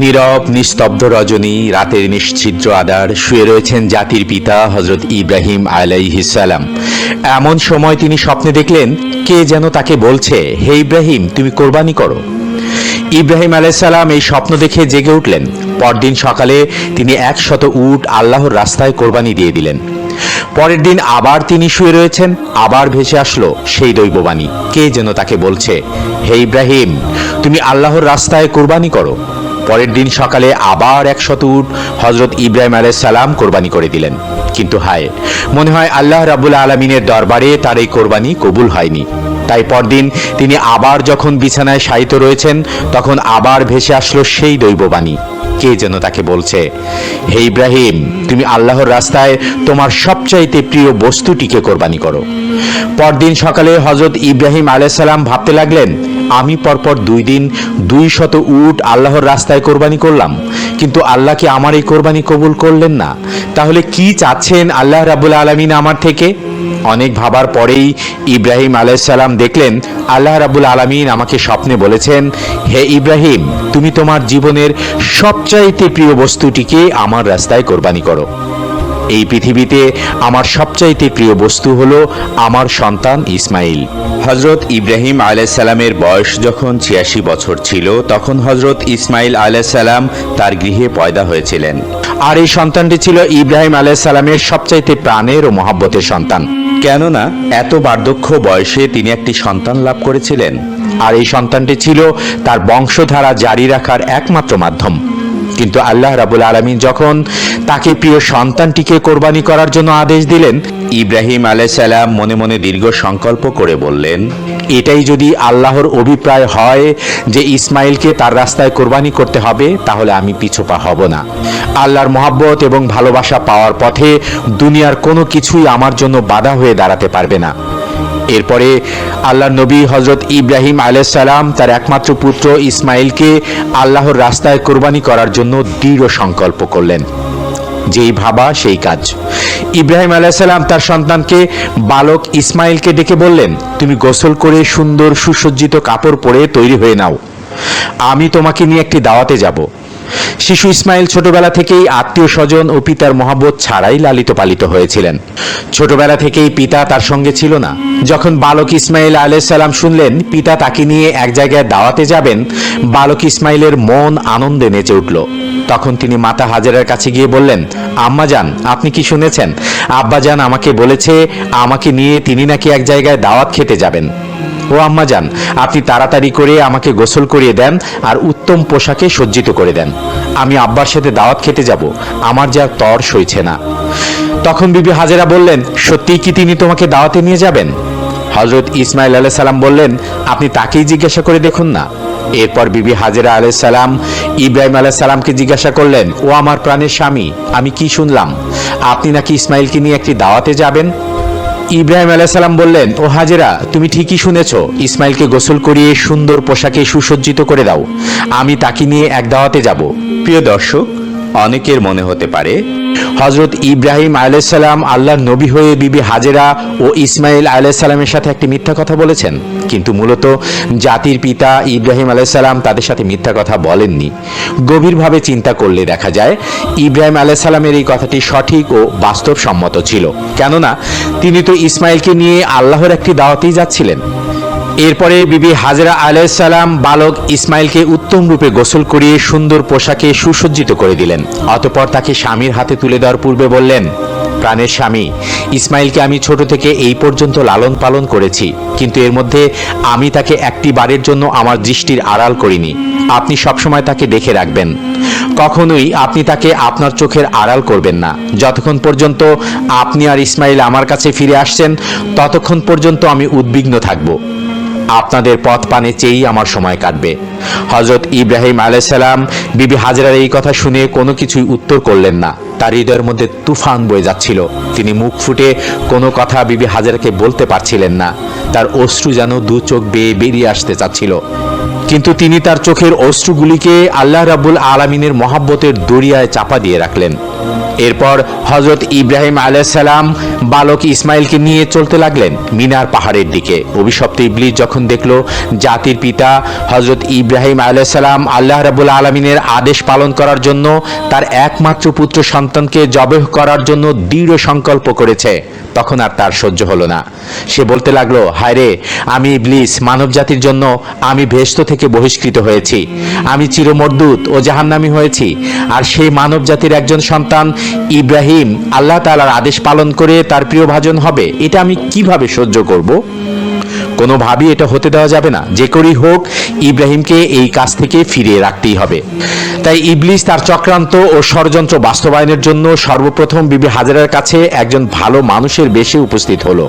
নীরব, নিস্তব্ধ রজনী, রাতের নিশ্ছিদ্র আদার, শুয়ে রয়েছেন জাতির পিতা হজরত ইব্রাহিম আলাইহিসালাম এমন সময় তিনি স্বপ্নে দেখলেন, কে যেন তাকে বলছে, হে ইব্রাহিম, তুমি কোরবানি করো। ইব্রাহিম আলাইসাল্লাম এই স্বপ্ন দেখে জেগে উঠলেন। পরদিন সকালে তিনি একশত উট আল্লাহর রাস্তায় কোরবানি দিয়ে দিলেন। পরের দিন আবার তিনি শুয়ে রয়েছেন, আবার ভেসে আসলো সেই দৈববাণী। কে যেন তাকে বলছে, হে ইব্রাহিম, তুমি আল্লাহর রাস্তায় কোরবানি করো। পরের দিন সকালে আবার একশত উট হজরত ইব্রাহিম আলাইসাল্লাম কোরবানি করে দিলেন। কিন্তু হায়, মনে হয় আল্লাহ রাবুল আলমিনের দরবারে তার এই কোরবানি কবুল হয়নি। তাই পরদিন তিনি আবার যখন বিছানায় শায়িত রয়েছেন, তখন আবার ভেসে আসলো সেই দৈববাণী। কে যেন তাকে বলছে, হে ইব্রাহিম, তুমি আল্লাহর রাস্তায় তোমার সবচাইতে প্রিয় বস্তুটিকে কোরবানি করো। পরদিন সকালে হজরত ইব্রাহিম আলাইসাল্লাম ভাবতে লাগলেন, আমি পরপর দুই দিন দুই শত উট আল্লাহর রাস্তায় কোরবানি করলাম, কিন্তু আল্লাহ কি আমার এই কোরবানি কবুল করলেন না। তাহলে কি চাচ্ছেন আল্লাহ রাবুল আলমিন আমার থেকে? অনেক ভাবার পরেই ইব্রাহিম আলাইসাল্লাম দেখলেন, আল্লাহ রাবুল আলমিন আমাকে স্বপ্নে বলেছেন, হে ইব্রাহিম, তুমি তোমার জীবনের সবচাইতে প্রিয় বস্তুটিকে আমার রাস্তায় কোরবানি করো। এই পৃথিবীতে আমার সবচাইতে প্রিয় বস্তু হল আমার সন্তান ইসমাইল। হজরত ইব্রাহিম আলাইসাল্লামের বয়স যখন ছিয়াশি বছর ছিল, তখন হজরত ইসমাইল আলাইসাল্লাম তার গৃহে পয়দা হয়েছিলেন। আর এই সন্তানটি ছিল ইব্রাহিম আলাইসাল্লামের সবচাইতে প্রাণের ও মহাব্বতের সন্তান। কেননা, এত বার্ধক্য বয়সে তিনি একটি সন্তান লাভ করেছিলেন। আর এই সন্তানটি ছিল তার বংশধারা জারি রাখার একমাত্র মাধ্যম। কিন্তু আল্লাহ রাবুল আলমিন যখন তাকে প্রিয় সন্তানটিকে কোরবানি করার জন্য আদেশ দিলেন, ইব্রাহিম আলাইসাল্লাম মনে মনে দীর্ঘ সংকল্প করে বললেন, এটাই যদি আল্লাহর অভিপ্রায় হয় যে ইসমাইলকে তার রাস্তায় কোরবানি করতে হবে, তাহলে আমি পিছুপা হব না। আল্লাহর মহাব্বত এবং ভালোবাসা পাওয়ার পথে দুনিয়ার কোনো কিছুই আমার জন্য বাধা হয়ে দাঁড়াতে পারবে না। এরপরে আল্লাহ নবী হজরত ইব্রাহিম আলাইসাল্লাম তার একমাত্র পুত্র ইসমাইলকে আল্লাহর রাস্তায় কোরবানি করার জন্য দৃঢ় সংকল্প করলেন। যেই ভাবা সেই কাজ। ইব্রাহিম আলাইসাল্লাম তার সন্তানকে বালক ইসমাইলকে ডেকে বললেন, তুমি গোসল করে সুন্দর সুসজ্জিত কাপড় পরে তৈরি হয়ে নাও। আমি তোমাকে নিয়ে একটি দাওয়াতে যাব। শিশু ইসমাইল ছোটবেলা থেকেই আত্মীয় স্বজন ও পিতার মহাবোধ ছাড়াই লালিত পালিত হয়েছিলেন। ছোটবেলা থেকেই পিতা তার সঙ্গে ছিল না। যখন বালক ইসমাইল সালাম শুনলেন, পিতা তাকে নিয়ে এক জায়গায় দাওয়াতে যাবেন, বালক ইসমাইলের মন আনন্দে নেচে উঠল। তখন তিনি মাতা হাজারের কাছে গিয়ে বললেন আম্মাজান আপনি কি শুনেছেন? আব্বাজান আমাকে বলেছে, আমাকে নিয়ে তিনি নাকি এক জায়গায় দাওয়াত খেতে যাবেন। ও আম্মা যান, আপনি তাড়াতাড়ি করে আমাকে গোসল করিয়ে দেন আর উত্তম পোশাকে সজ্জিত করে দেন। আমি আব্বার সাথে দাওয়াত খেতে যাব, আমার যা তর সইছে না। তখন বিবি হাজেরা বললেন সত্যিই কি তিনি তোমাকে দাওয়াতে নিয়ে যাবেন? হজরত ইসমাইল আলাহ সালাম বললেন, আপনি তাকেই জিজ্ঞাসা করে দেখুন না। এরপর বিবি হাজেরা আলাইসালাম ইব্রাহিম আলাহ সালামকে জিজ্ঞাসা করলেন, ও আমার প্রাণের স্বামী, আমি কি শুনলাম? আপনি নাকি ইসমাইলকে নিয়ে একটি দাওয়াতে যাবেন? ইব্রাহিম আলাইসাল্লাম বললেন, ও হাজেরা, তুমি ঠিকই শুনেছ। ইসমাইলকে গোসল করিয়ে সুন্দর পোশাকে সুসজ্জিত করে দাও। আমি তাকে নিয়ে এক দাওয়াতে যাব। প্রিয় দর্শক অনেকের মনে হতে পারে হজরত ইব্রাহিম আলাইসাল্লাম আল্লাহর নবী হয়ে বিবি হাজেরা ও ইসমাইল আলাইসাল্লামের সাথে একটি মিথ্যা কথা বলেছেন। কিন্তু মূলত জাতির পিতা ইব্রাহিম আলাইসাল্লাম তাদের সাথে মিথ্যা কথা বলেননি। গভীরভাবে চিন্তা করলে দেখা যায়, ইব্রাহিম আলাইসাল্লামের এই কথাটি সঠিক ও বাস্তবসম্মত ছিল। কেননা, তিনি তো ইসমাইলকে নিয়ে আল্লাহর একটি দাওয়াতেই যাচ্ছিলেন। এরপরে বিবি হাজরা আলাইসাল্লাম বালক ইসমাইলকে উত্তম রূপে গোসল করিয়ে সুন্দর পোশাকে সুসজ্জিত করে দিলেন। অতপর তাকে স্বামীর হাতে তুলে দেওয়ার পূর্বে বললেন, প্রাণের স্বামী, ইসমাইলকে আমি ছোট থেকে এই পর্যন্ত লালন পালন করেছি, কিন্তু এর মধ্যে আমি তাকে একটি বারের জন্য আমার দৃষ্টির আড়াল করিনি। আপনি সবসময় তাকে দেখে রাখবেন। কখনোই আপনি তাকে আপনার চোখের আড়াল করবেন না। যতক্ষণ পর্যন্ত আপনি আর ইসমাইল আমার কাছে ফিরে আসছেন, ততক্ষণ পর্যন্ত আমি উদ্বিগ্ন থাকব। আপনাদের পথ পানে চেয়েই আমার সময় কাটবে। হজরত ইব্রাহিম আলাইসাল্লাম বিবি হাজরার এই কথা শুনে কোনো কিছুই উত্তর করলেন না। তার হৃদয়ের মধ্যে তুফান বয়ে যাচ্ছিল। তিনি মুখ ফুটে কোনো কথা বিবি হাজারাকে বলতে পারছিলেন না। তার অশ্রু যেন দু চোখ বেয়ে বেরিয়ে আসতে চাচ্ছিল। কিন্তু তিনি তার চোখের অশ্রুগুলিকে আল্লাহ রাবুল আলমিনের মহাব্বতের দরিয়ায় চাপা দিয়ে রাখলেন। এরপর হজরত ইব্রাহিম আলাইসাল্লাম বালক ইসমাইলকে নিয়ে চলতে লাগলেন মিনার পাহাড়ের দিকে। অভিশপ্ত ইবলিস যখন দেখল জাতির পিতা হজরত ইব্রাহিম আলাইসাল্লাম আল্লাহ রাবুল আলমিনের আদেশ পালন করার জন্য তার একমাত্র পুত্র সন্তানকে জবেহ করার জন্য দৃঢ় সংকল্প করেছে। তখন আর তার সহ্য হলো না। সে বলতে লাগল হায় রে আমি ইবলিস মানব জাতির জন্য আমি ভেস্ত থেকে বহিষ্কৃত হয়েছি। আমি চিরমর্দুত ও জাহান্নামি হয়েছি। আর সেই মানব জাতির একজন সন্তান ইব্রাহিম, আল্লাহ তালার আদেশ পালন করে তার প্রিয় ভাজন হবে। এটা আমি কীভাবে সহ্য করব? কোনোভাবেই এটা হতে দেওয়া যাবে না। যে করেই হোক, ইব্রাহিমকে এই কাজ থেকে ফিরিয়ে রাখতেই হবে। তাই ইবলিস তার চক্রান্ত ও ষড়যন্ত্র বাস্তবায়নের জন্য সর্বপ্রথম বিবি হাজারার কাছে একজন ভালো মানুষের বেশে উপস্থিত হলো।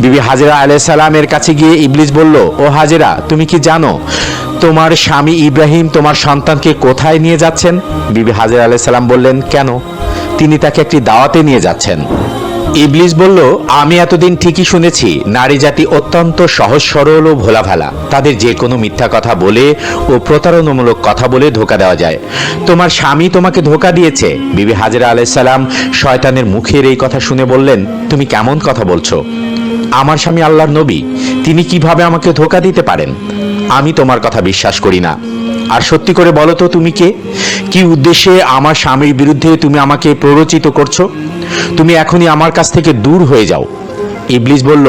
বিবি হাজেরা আলাইসাল্লামের কাছে গিয়ে ইবলিস বলল, ও হাজেরা, তুমি কি জানো তোমার স্বামী ইব্রাহিম তোমার সন্তানকে কোথায় নিয়ে যাচ্ছেন? বিবি হাজেরা আলাইসাল্লাম বললেন, কেন? তিনি তাকে একটি দাওয়াতে নিয়ে যাচ্ছেন। ইবলিস বলল, আমি এতদিন ঠিকই শুনেছি, নারী জাতি অত্যন্ত সহজ, সরল ও ভোলাভালা। তাদের যে কোনো মিথ্যা কথা বলে ও প্রতারণামূলক কথা বলে ধোকা দেওয়া যায়। তোমার স্বামী তোমাকে ধোকা দিয়েছে। বিবি হাজরা আলাইসাল্লাম শয়তানের মুখের এই কথা শুনে বললেন, তুমি কেমন কথা বলছো? আমার স্বামী আল্লাহর নবী, তিনি কীভাবে আমাকে ধোকা দিতে পারেন? আমি তোমার কথা বিশ্বাস করি না। আর সত্যি করে বলো তো তুমি কে? কি উদ্দেশ্যে আমার স্বামীর বিরুদ্ধে তুমি আমাকে প্ররোচিত করছ? তুমি এখনই আমার কাছ থেকে দূর হয়ে যাও। ইবলিস বলল,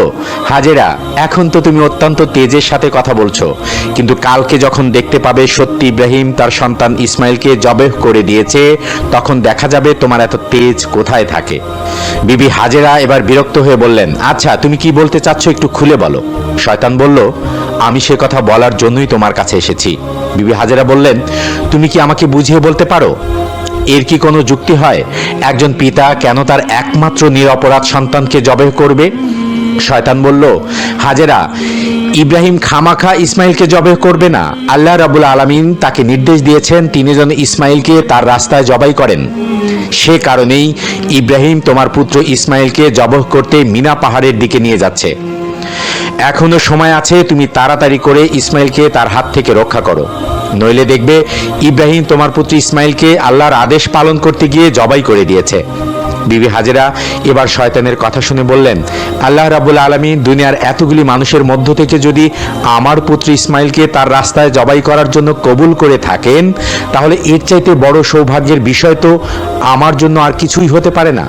হাজেরা, এখন তো তুমি অত্যন্ত তেজের সাথে কথা বলছো। কিন্তু কালকে যখন দেখতে পাবে সত্যি ইব্রাহিম তার সন্তান ইসমাইলকে জবেহ করে দিয়েছে, তখন দেখা যাবে তোমার এত তেজ কোথায় থাকে। বিবি হাজেরা এবার বিরক্ত হয়ে বললেন আচ্ছা তুমি কি বলতে চাচ্ছ একটু খুলে বলো। শয়তান বলল, আমি সে কথা বলার জন্যই তোমার কাছে এসেছি। বিবি হাজেরা বললেন, তুমি কি আমাকে বুঝিয়ে বলতে পারো? এর কি কোনো যুক্তি হয়? একজন পিতা কেন তার একমাত্র নিরপরাধ সন্তানকে জবে করবে? শয়তান বলল, হাজেরা, ইব্রাহিম খামাখা ইসমাইলকে জবে করবে না। আল্লাহ রাবুল আলমিন তাকে নির্দেশ দিয়েছেন তিনি যেন ইসমাইলকে তার রাস্তায় জবাই করেন। সে কারণেই ইব্রাহিম তোমার পুত্র ইসমাইলকে জবহ করতে মিনা পাহাড়ের দিকে নিয়ে যাচ্ছে। এখনও সময় আছে, তুমি তাড়াতাড়ি করে ইসমাইলকে তার হাত থেকে রক্ষা করো। নইলে দেখবে ইব্রাহিম তোমার পুত্র ইসমাইলকে আল্লাহর আদেশ পালন করতে গিয়ে জবাই করে দিয়েছে। বিবি হাজেরা এবার শয়তানের কথা শুনে বললেন, আল্লাহ রাবুল আলমী দুনিয়ার এতগুলি মানুষের মধ্য থেকে যদি আমার পুত্র ইসমাইলকে তার রাস্তায় জবাই করার জন্য কবুল করে থাকেন, তাহলে এর চাইতে বড় সৌভাগ্যের বিষয় তো আমার জন্য আর কিছুই হতে পারে না।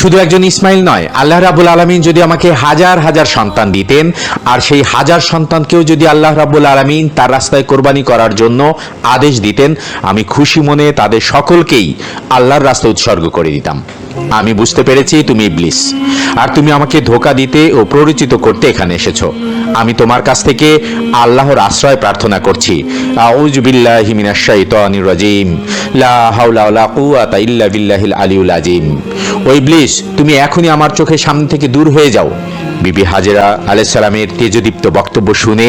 শুধু একজন ইসমাইল নয়, আল্লাহ রাবুল আলমিন যদি আমাকে হাজার হাজার সন্তান দিতেন, আর সেই হাজার সন্তানকেও যদি আল্লাহ রাবুল আলমিন তার রাস্তায় কোরবানি করার জন্য আদেশ দিতেন, আমি খুশি মনে তাদের সকলকেই আল্লাহর রাস্তা উৎসর্গ করে দিতাম। আমি বুঝতে পেরেছি তুমি ইবলিস, আর তুমি আমাকে ধোকা দিতে ও প্ররোচিত করতে এখানে এসেছ। আমি তোমার কাছ থেকে আল্লাহর আশ্রয় প্রার্থনা করছি। আউযু বিল্লাহি মিনাশ তুমি এখনই আমার চোখের সামনে থেকে দূর হয়ে যাও। বিবি হাজেরা আলাইসালামের তেজদীপ্ত বক্তব্য শুনে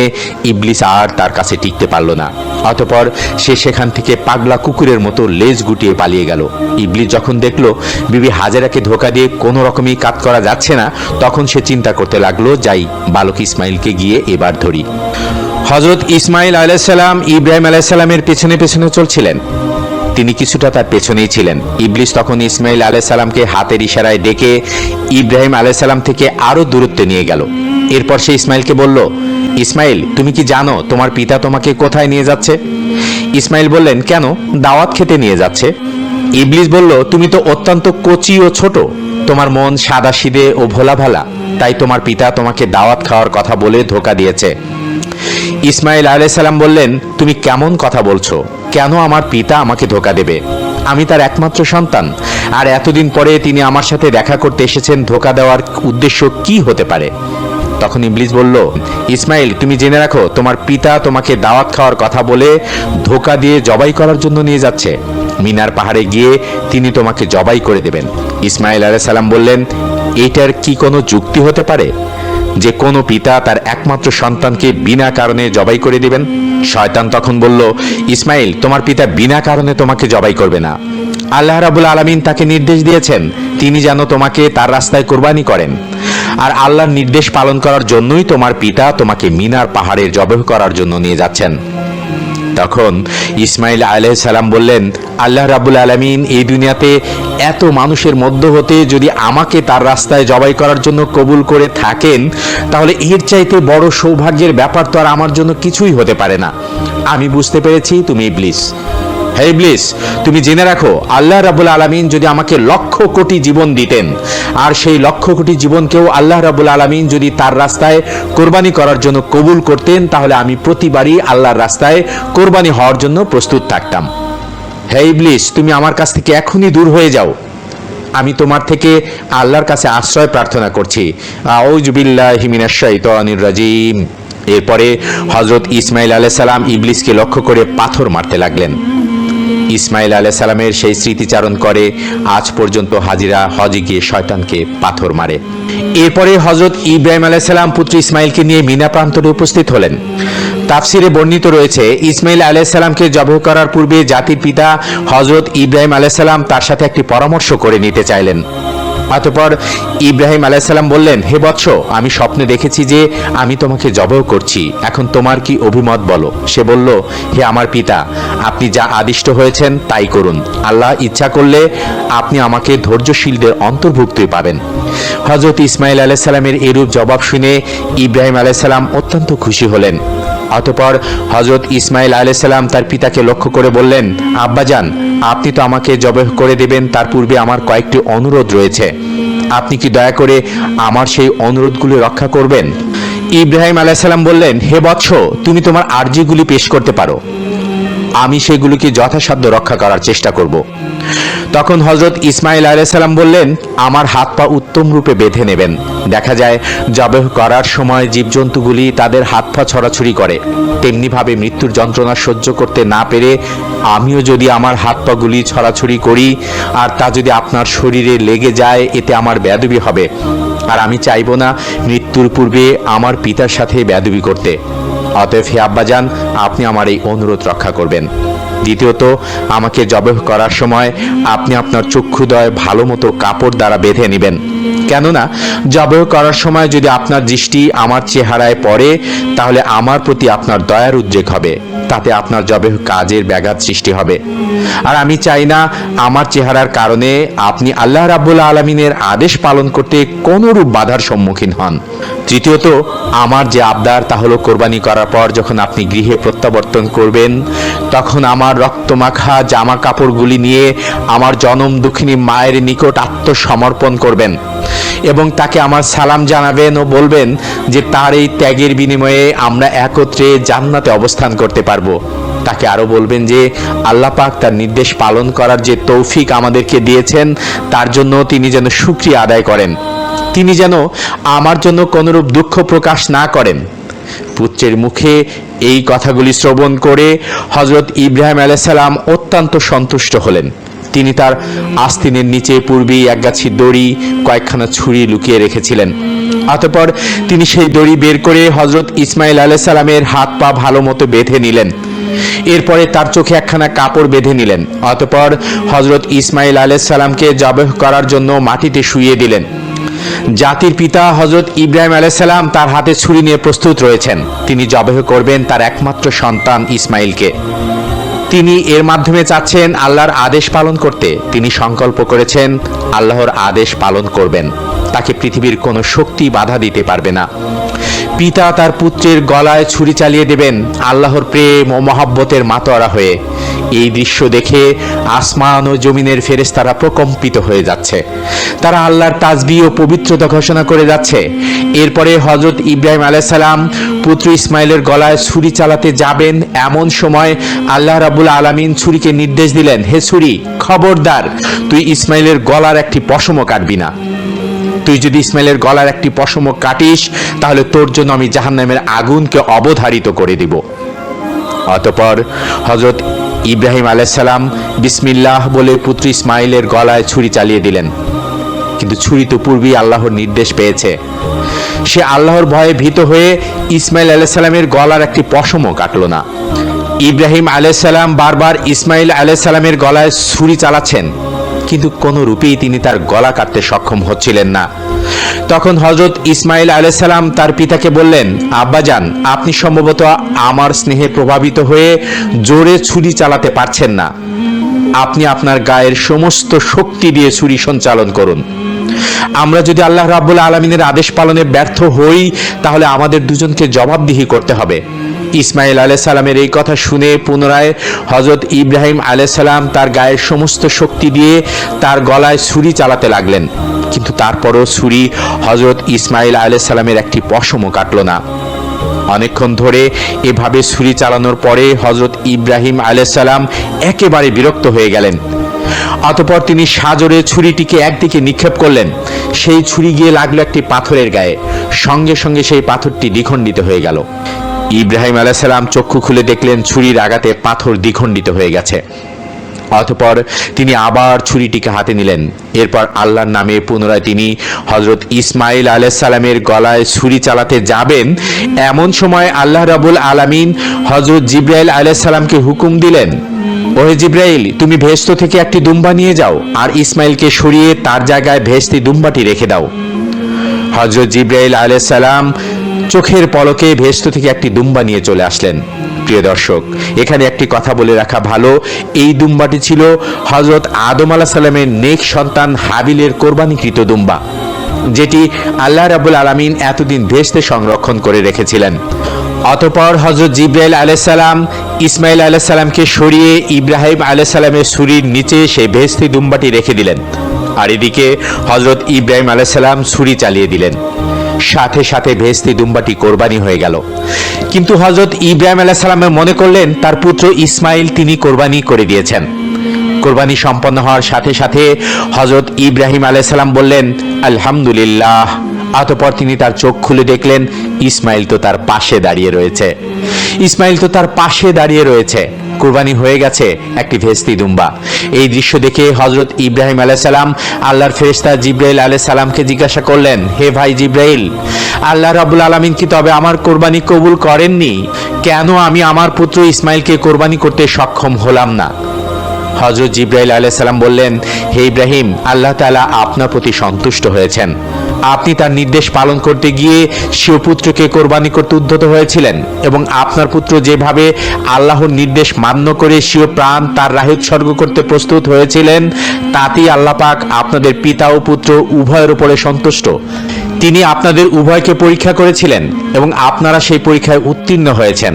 ইবলিস আর তার কাছে টিকতে পারল না। অতপর সে সেখান থেকে পাগলা কুকুরের মতো লেজ গুটিয়ে পালিয়ে গেল। ইবলিস যখন দেখল বিবি হাজেরাকে ধোকা দিয়ে কোনো রকমই কাজ করা যাচ্ছে না, তখন সে চিন্তা করতে লাগল, যাই, বালক ইসমাইলকে গিয়ে এবার ধরি। হজরত ইসমাইল আলাইসাল্লাম ইব্রাহিম আলাইসাল্লামের পেছনে পেছনে চলছিলেন। তিনি কিছুটা তার পেছনেই ছিলেন। ইবলিস তখন ইসমাইল আলাইসাল্লামকে হাতের ইশারায় ডেকে ইব্রাহিম আলাইসাল্লাম থেকে আরও দূরত্বে নিয়ে গেল। এরপর সে ইসমাইলকে বলল ইসমাইল তুমি কি জানো তোমার পিতা তোমাকে কোথায় নিয়ে যাচ্ছে? ইসমাইল বললেন, কেন? দাওয়াত খেতে নিয়ে যাচ্ছে। ইবলিস বলল, তুমি তো অত্যন্ত কচি ও ছোট। তোমার মন সাদা সিদে ও ভোলা ভালা। তাই তোমার পিতা তোমাকে দাওয়াত খাওয়ার কথা বলে ধোকা দিয়েছে। ইসমাইল আলাইসাল্লাম বললেন, তুমি কেমন কথা বলছো? কেন আমার পিতা আমাকে ধোকা দেবে? আমি তার একমাত্র সন্তান। আর এতদিন পরে তিনি আমার সাথে দেখা করতে এসেছেন, ধোকা দেওয়ার উদ্দেশ্য কি হতে পারে? তখন ইবলিস বলল, ইসমাইল, তুমি জেনে রাখো, তোমার পিতা তোমাকে দাওয়াত খাওয়ার কথা বলে ধোকা দিয়ে জবাই করার জন্য নিয়ে যাচ্ছে। মিনার পাহাড়ে গিয়ে তিনি তোমাকে জবাই করে দেবেন। ইসমাইল আলাইসাল্লাম বললেন, এটার কি কোনো যুক্তি হতে পারে? যে কোনো পিতা তার একমাত্র সন্তানকে বিনা কারণে জবাই করে দিবেন। শয়তান তখন বলল, ইসমাইল, তোমার পিতা বিনা কারণে তোমাকে জবাই করবে না। আল্লাহ রাবুল আলমিন তাকে নির্দেশ দিয়েছেন, তিনি যেন তোমাকে তার রাস্তায় কোরবানি করেন। আর আল্লাহর নির্দেশ পালন করার জন্যই তোমার পিতা তোমাকে মিনার পাহাড়ের জবাই করার জন্য নিয়ে যাচ্ছেন। তখন ইসমাইল আলহ সালাম বললেন, আল্লাহ রাবুল আলমিন এই দুনিয়াতে এত মানুষের মধ্য হতে যদি আমাকে তার রাস্তায় জবাই করার জন্য কবুল করে থাকেন, তাহলে এর চাইতে বড় সৌভাগ্যের ব্যাপার তো আর আমার জন্য কিছুই হতে পারে না। আমি বুঝতে পেরেছি, তুমি ইবলিস। হে ইবলিস, তুমি জেনে রাখো, আল্লাহ রাবুল আলমিন যদি আমাকে লক্ষ কোটি জীবন দিতেন, আর সেই লক্ষ কোটি জীবনকেও আল্লাহ রাবুল আলমিন যদি তার রাস্তায় কোরবানি করার জন্য কবুল করতেন, তাহলে আমি প্রতিবারই আল্লাহর রাস্তায় কোরবানি হওয়ার জন্য প্রস্তুত থাকতাম। হে ইবলিস, তুমি আমার কাছ থেকে এখনই দূর হয়ে যাও। আমি তোমার থেকে আল্লাহর কাছে আশ্রয় প্রার্থনা করছি। রাজিম। এরপরে হজরত ইসমাইল আলাইহিস সালাম ইবলিসকে লক্ষ্য করে পাথর মারতে লাগলেন। ইসমাইল আলাহ সালামের সেই স্মৃতিচারণ করে, আজ পর্যন্ত হাজিরা হজে গিয়ে শয়তানকে পাথর মারে। এরপরে হজরত ইব্রাহিম আলাহ সালাম পুত্র ইসমাইলকে নিয়ে মিনা প্রান্তরে উপস্থিত হলেন। তাফসিরে বর্ণিত রয়েছে, ইসমাইল আলাহ সালামকে জব করার পূর্বে জাতির পিতা হজরত ইব্রাহিম আলাহ সালাম তার সাথে একটি পরামর্শ করে নিতে চাইলেন। অতপর ইব্রাহিম আলাইসাল্লাম বললেন, হে বৎস, আমি স্বপ্নে দেখেছি যে আমি তোমাকে জবহ করছি। এখন তোমার কি অভিমত বলো? সে বলল, হে আমার পিতা, আপনি যা আদিষ্ট হয়েছেন তাই করুন। আল্লাহ ইচ্ছা করলে আপনি আমাকে ধৈর্যশীলদের অন্তর্ভুক্তই পাবেন। হজরত ইসমাইল আলাইসাল্লামের এরূপ জবাব শুনে ইব্রাহিম আলাইসাল্লাম অত্যন্ত খুশি হলেন। অতপর হজরত ইসমাইল আলাইসাল্লাম তার পিতাকে লক্ষ্য করে বললেন, আব্বাজান, আপনি তো আমাকে জবাই করে দেবেন, তার পূর্বে আমার কয়েকটি অনুরোধ রয়েছে। আপনি কি দয়া করে আমার সেই অনুরোধগুলি রক্ষা করবেন? ইব্রাহিম আলাইসাল্লাম বললেন, হে বৎস, তুমি তোমার আর্জিগুলি পেশ করতে পারো। আমি সেগুলিকে যথাসাধ্য রক্ষা করার চেষ্টা করব। তখন হজরত ইসমাইল আলাইসাল্লাম বললেন, আমার হাত পা উত্তম রূপে বেঁধে নেবেন। দেখা যায় জবেহ করার সময় জীবজন্তুগুলি তাদের হাত পা ছড়াছড়ি করে। তেমনিভাবে মৃত্যুর যন্ত্রণা সহ্য করতে না পেরে আমিও যদি আমার হাত পাগুলি ছড়াছড়ি করি, আর তা যদি আপনার শরীরে লেগে যায়, এতে আমার ব্যাধবি হবে। আর আমি চাইব না মৃত্যুর পূর্বে আমার পিতার সাথে ব্যাধবি করতে। অতএব হে আব্বাজান, আপনি আমার এই অনুরোধ রক্ষা করবেন। দ্বিতীয়ত, আমাকে জবেহ করার সময় আপনি আপনার চক্ষুদয় ভালো মতো কাপড় দ্বারা বেঁধে নেবেন। কেননা জবেহ করার সময় যদি আপনার দৃষ্টি আমার চেহারায় পড়ে, তাহলে আমার প্রতি আপনার দয়ার উদ্রেক হবে। তাতে আপনার জবেহ কাজের ব্যাঘাত সৃষ্টি হবে। আর আমি চাই না আমার চেহারার কারণে আপনি আল্লাহ রাব্বুল আলমিনের আদেশ পালন করতে কোনোরূপ বাধার সম্মুখীন হন। তৃতীয়ত, আমার যে আবদার তা হলো কোরবানি করার পর যখন আপনি গৃহে প্রত্যাবর্তন করবেন, তখন আমার রক্তমাখা জামা কাপড়গুলি নিয়ে আমার জনম দুঃখিনী মায়ের নিকট আত্মসমর্পণ করবেন এবং তাকে আমার সালাম জানাবেন ও বলবেন যে তার এই ত্যাগের বিনিময়ে আমরা একত্রে জান্নাতে অবস্থান করতে পারব। তাকে আরও বলবেন যে, আল্লাহ পাক তার নির্দেশ পালন করার যে তৌফিক আমাদেরকে দিয়েছেন, তার জন্য তিনি যেন সুক্রিয়া আদায় করেন। তিনি যেন আমার জন্য কোনরূপ দুঃখ প্রকাশ না করেন। পুত্রের মুখে এই কথাগুলি শ্রবণ করে হজরত ইব্রাহিম আলাইসাল্লাম অত্যন্ত সন্তুষ্ট হলেন। তিনি তার আস্তিনের নিচে পূর্বেই একগাছি দড়ি, কয়েকখানা ছুরি লুকিয়ে রেখেছিলেন। অতপর তিনি সেই দড়ি বের করে হজরত ইসমাইল আলাইসাল্লামের হাত পা ভালো মতো বেঁধে নিলেন। এরপরে তার চোখে একখানা কাপড় বেঁধে নিলেন। অতপর হজরত ইসমাইল আলাইসাল্লামকে জবেহ করার জন্য মাটিতে শুইয়ে দিলেন। জাতির পিতা হজরত ইব্রাহিম আলাইসাল্লাম তার হাতে ছুরি নিয়ে প্রস্তুত রয়েছেন। তিনি জবেহ করবেন তার একমাত্র সন্তান ইসমাইলকে তিনি এর মাধ্যমে চাচ্ছেন আল্লাহর আদেশ পালন করতে। তিনি সংকল্প করেছেন, আল্লাহর আদেশ পালন করবেন। তাকে পৃথিবীর কোনো শক্তি বাধা দিতে পারবে না। পিতা তার পুত্রের গলায় ছুরি চালিয়ে দেবেন আল্লাহর প্রেম ও মহাব্বতের মাতোয়ারা হয়ে। এই দৃশ্য দেখে আসমান ও জমিনের ফেরেস্তারা প্রকম্পিত হয়ে যাচ্ছে। তারা আল্লাহর তাজবি ও পবিত্রতা ঘোষণা করে যাচ্ছে। এরপরে হজরত ইব্রাহিম আলাইসাল্লাম পুত্র ইসমাইলের গলায় ছুরি চালাতে যাবেন। এমন সময় আল্লাহ রাবুল আলমিন ছুরিকে নির্দেশ দিলেন, হে ছুরি, খবরদার, তুই ইসমাইলের গলার একটি পশমও কাটবি না। তুই যদি ইসমাইলের গলার একটি পশম কাটিস, তাহলে তোর জন্য আমি জাহান্নামের আগুনকে অবধারিত করে দিব। অতপর হজরত ইব্রাহিম আলাইসাল্লাম বিসমিল্লাহ বলে পুত্র ইসমাইলের গলায় ছুরি চালিয়ে দিলেন। কিন্তু ছুরি তো পূর্বেই আল্লাহর নির্দেশ পেয়েছে। সে আল্লাহর ভয়ে ভীত হয়ে ইসমাইল আলাইসাল্লামের গলার একটি পশমও কাটল না। ইব্রাহিম আলাইসাল্লাম বারবার ইসমাইল আলাইসাল্লামের গলায় ছুরি চালাচ্ছেন। কিন্তু কোনো রূপেই তিনি তার গলা কাটতে সক্ষম হচ্ছিলেন না। তখন হজরত ইসমাইল আলাইসাল্লাম তার পিতাকে বললেন আব্বাজান আপনি সম্ভবত আমার স্নেহে প্রভাবিত হয়ে জোরে ছুরি চালাতে পারছেন না। আপনি আপনার গায়ের সমস্ত শক্তি দিয়ে ছুরি সঞ্চালন করুন। আমরা যদি আল্লাহ রাব্বুল আলমিনের আদেশ পালনে ব্যর্থ হই, তাহলে আমাদের দুজনকে জবাবদিহি করতে হবে। ইসমাইল আলাইসাল্লামের এই কথা শুনে পুনরায় হজরত ইব্রাহিম আলাইসাল্লাম তার গায়ের সমস্ত শক্তি দিয়ে তার গলায় ছুরি চালাতে লাগলেন। কিন্তু তারপরও ছুরি হজরত ইসমাইল আলাইসাল্লামের একটি পশমও কাটল না। অনেকক্ষণ ধরে এভাবে ছুরি চালানোর পরে হজরত ইব্রাহিম আলাইসাল্লাম একেবারে বিরক্ত হয়ে গেলেন। অতপর তিনি সাজরে ছুরিটিকে একদিকে নিক্ষেপ করলেন। সেই ছুরি গিয়ে লাগল একটি পাথরের গায়ে। সঙ্গে সঙ্গে সেই পাথরটি দ্বিখণ্ডিত হয়ে গেল। ইব্রাহিম আলাইসাল্লাম চক্ষু খুলে দেখলেন ছুরির আঘাতে পাথর দ্বিখণ্ডিত হয়ে গেছে। অতপর তিনি আবার ছুরিটিকে হাতে নিলেন। এরপর আল্লাহর নামে পুনরায় তিনি হজরত ইসমাইল আলাইসাল্লামের গলায় ছুরি চালাতে যাবেন। এমন সময় আল্লাহ রাবুল আলামিন হজরত জিব্রাইল আলাইসাল্লামকে হুকুম দিলেন, ওহে জিব্রাইল, তুমি ভেস্ত থেকে একটি দুম্বা নিয়ে যাও আর ইসমাইলকে সরিয়ে তার জায়গায় ভেস্তি দুম্বাটি রেখে দাও। হজরত জিব্রাইল আলাইসাল্লাম চোখের পলকে ভেস্ত থেকে একটি দুম্বা নিয়ে চলে আসলেন। প্রিয় দর্শক, এখানে একটি কথা বলে রাখা ভালো, এই দুম্বাটি ছিল হজরত আদম আলাহ সাল্লামের নেক সন্তান হাবিলের কোরবানিকৃত দুম্বা, যেটি আল্লাহ রাবুল আলমিন এতদিন ভেস্তে সংরক্ষণ করে রেখেছিলেন। অতপর হজরত জিব্রাইল আলাইসাল্লাম ইসমাইল আলাইসাল্লামকে সরিয়ে ইব্রাহিম আলাইসাল্লামের ছুরির নিচে সেই ভেস্তি দুম্বাটি রেখে দিলেন। আর এদিকে হজরত ইব্রাহিম আলাইসাল্লাম ছুরি চালিয়ে দিলেন। সাথে সাথে ভেস্তি দুম্বাটি কোরবানি হয়ে গেল। কিন্তু হজরত ইব্রাহিম আলাইসাল্লামের মনে করলেন, তার পুত্র ইসমাইল তিনি কোরবানি করে দিয়েছেন। কোরবানি সম্পন্ন হওয়ার সাথে সাথে হজরত ইব্রাহিম আলাইসাল্লাম বললেন, আলহামদুলিল্লাহ। অতপর তিনি তার চোখ খুলে দেখলেন, ইসমাইল তো তার পাশে দাঁড়িয়ে রয়েছে। ইসমাইল তো তার পাশে দাঁড়িয়ে রয়েছে। কুরবানি হয়ে গেছে একটি ভেস্তি দুম্বা। এই দৃশ্য দেখে হজরত ইব্রাহিম আলাইসাল্লাম আল্লাহর ফেরেস্তা জিব্রাইল আলাইসাল্লামকে জিজ্ঞাসা করলেন, হে ভাই জিব্রাইল, আল্লাহ রাবুল আলমিন কি তবে আমার কোরবানি কবুল করেননি? কেন আমি আমার পুত্র ইসমাইলকে কোরবানি করতে সক্ষম হলাম না? হজরত জিব্রাইল আলাইসাল্লাম বললেন, হে ইব্রাহিম, আল্লাহ তালা আপনার প্রতি সন্তুষ্ট হয়েছেন। আপনি তার নির্দেশ পালন করতে গিয়ে স্বীয় পুত্রকে কোরবানি করতে উদ্ধত হয়েছিলেন এবং আপনার পুত্র যেভাবে আল্লাহর নির্দেশ মান্য করে স্বীয় প্রাণ তার রাহে উৎসর্গ করতে প্রস্তুত হয়েছিলেন, তাতেই আল্লাহ পাক আপনাদের পিতা ও পুত্র উভয়ের উপরে সন্তুষ্ট। তিনি আপনাদের উভয়কে পরীক্ষা করেছিলেন এবং আপনারা সেই পরীক্ষায় উত্তীর্ণ হয়েছেন।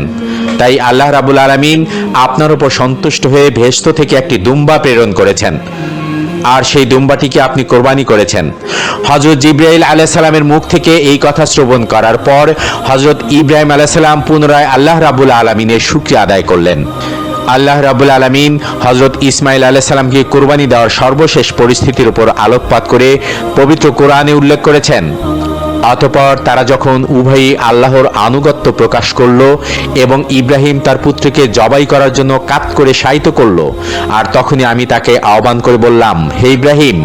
তাই আল্লাহ রাবুল আলমিন আপনার উপর সন্তুষ্ট হয়ে ভেস্ত থেকে একটি দুম্বা প্রেরণ করেছেন। আর সেই দুম্বাটিকে আপনি কোরবানি করেছেন। হজরত জিব্রাইল সালামের মুখ থেকে এই কথা শ্রবণ করার পর হজরত ইব্রাহিম আলাইসাল্লাম পুনরায় আল্লাহ রাবুল আলমিনের শুক্রিয়া আদায় করলেন। আল্লাহ রাবুল আলমিন হজরত ইসমাইল আলাইসাল্লামকে কোরবানি দেওয়ার সর্বশেষ পরিস্থিতির উপর আলোকপাত করে পবিত্র কোরআনে উল্লেখ করেছেন অতপর তারা যখন উভয়ই আল্লাহর আনুগত্য প্রকাশ করল এবং ইব্রাহিম তার পুত্রকে জবাই করার জন্য কাত করে শায়িত করল, আর তখনই আমি তাকে আহ্বান করে বললাম, হে ইব্রাহিম,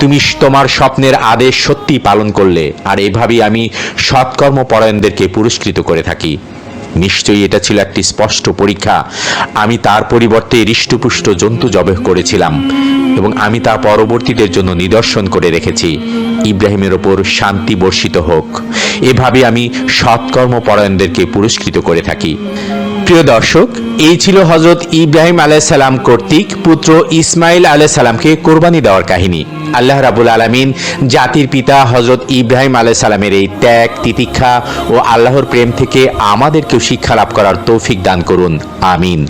তুমি তোমার স্বপ্নের আদেশ সত্যি পালন করলে, আর এভাবেই আমি সৎকর্ম পরায়ণদেরকে পুরস্কৃত করে থাকি। নিশ্চয়ই এটা ছিল একটি স্পষ্ট পরীক্ষা। আমি তার পরিবর্তে হৃষ্টপুষ্ট জন্তু জবেহ করেছিলাম। এবং আমি তা পরবর্তীদের জন্য নিদর্শন করে রেখেছি। ইব্রাহিমের ওপর শান্তি বর্ষিত হোক। এভাবে আমি সৎকর্ম পরায়ণদেরকে পুরস্কৃত করে থাকি। প্রিয় দর্শক, এই ছিল হজরত ইব্রাহিম আলাইসাল্লাম কর্তৃক পুত্র ইসমাইল আলাইসাল্লামকে কোরবানি দেওয়ার কাহিনী। আল্লাহ রাবুল আলমিন জাতির পিতা হজরত ইব্রাহিম আলাইসাল্লামের এই ত্যাগ, তিতিক্ষা ও আল্লাহর প্রেম থেকে আমাদেরকেও শিক্ষা লাভ করার তৌফিক দান করুন। আমিন।